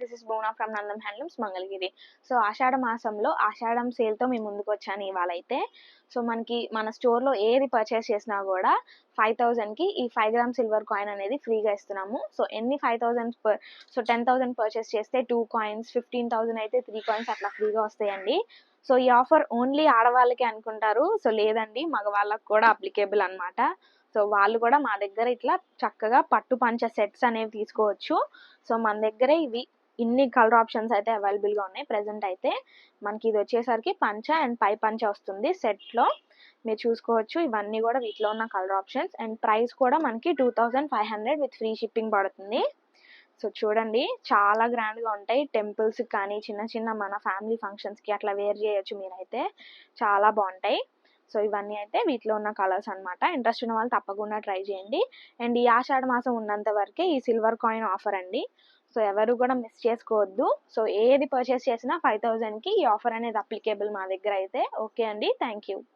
This is బోనా from Nandam handlooms Mangalagiri. So ఆషాఢ మాసంలో ఆషాఢం సేల్తో మేము ముందుకు వచ్చాను ఇవాళ అయితే సో మనకి మన స్టోర్లో ఏది పర్చేస్ చేసినా కూడా ఫైవ్ థౌజండ్కి ఈ ఫైవ్ గ్రామ్ సిల్వర్ కాయిన్ అనేది ఫ్రీగా ఇస్తున్నాము. సో ఎన్ని five thousand per so ten thousand purchase చేస్తే టూ కాయిన్స్ ఫిఫ్టీన్ థౌజండ్ అయితే త్రీ కాయిన్స్ అట్లా ఫ్రీగా వస్తాయండి. సో ఈ ఆఫర్ ఓన్లీ ఆడవాళ్ళకి అనుకుంటారు. సో లేదండి మగవాళ్ళకి కూడా అప్లికేబుల్ అనమాట సో వాళ్ళు కూడా మా దగ్గర ఇట్లా చక్కగా పట్టు పంచ సెట్స్ అనేవి తీసుకోవచ్చు. సో మన దగ్గర ఇవి. ఇన్ని కలర్ ఆప్షన్స్ అయితే అవైలబుల్గా ఉన్నాయి ప్రెసెంట్ అయితే. మనకి ఇది వచ్చేసరికి పంచ అండ్ పై పంచ వస్తుంది సెట్లో మీరు చూసుకోవచ్చు ఇవన్నీ కూడా వీటిలో ఉన్న కలర్ ఆప్షన్స్. అండ్ ప్రైస్ కూడా మనకి two thousand five hundred with free shipping పడుతుంది. సో చూడండి చాలా గ్రాండ్గా ఉంటాయి. టెంపుల్స్ కానీ చిన్న చిన్న మన ఫ్యామిలీ ఫంక్షన్స్కి అట్లా వేర్ చేయొచ్చు మీరైతే. చాలా బాగుంటాయి. సో ఇవన్నీ అయితే వీటిలో ఉన్న కలర్స్ అన్నమాట. ఇంట్రెస్ట్ ఉన్న వాళ్ళు తప్పకుండా ట్రై చేయండి. అండ్ ఈ ఆషాఢ మాసం ఉన్నంత వరకే ఈ సిల్వర్ కాయిన్ ఆఫర్ అండి. సో ఎవరు కూడా మిస్ చేసుకోవద్దు. సో ఏది పర్చేస్ చేసినా ఫైవ్ థౌజండ్కి ఈ ఆఫర్ అనేది అప్లికేబుల్ మా దగ్గర అయితే. ఓకే అండి. Thank you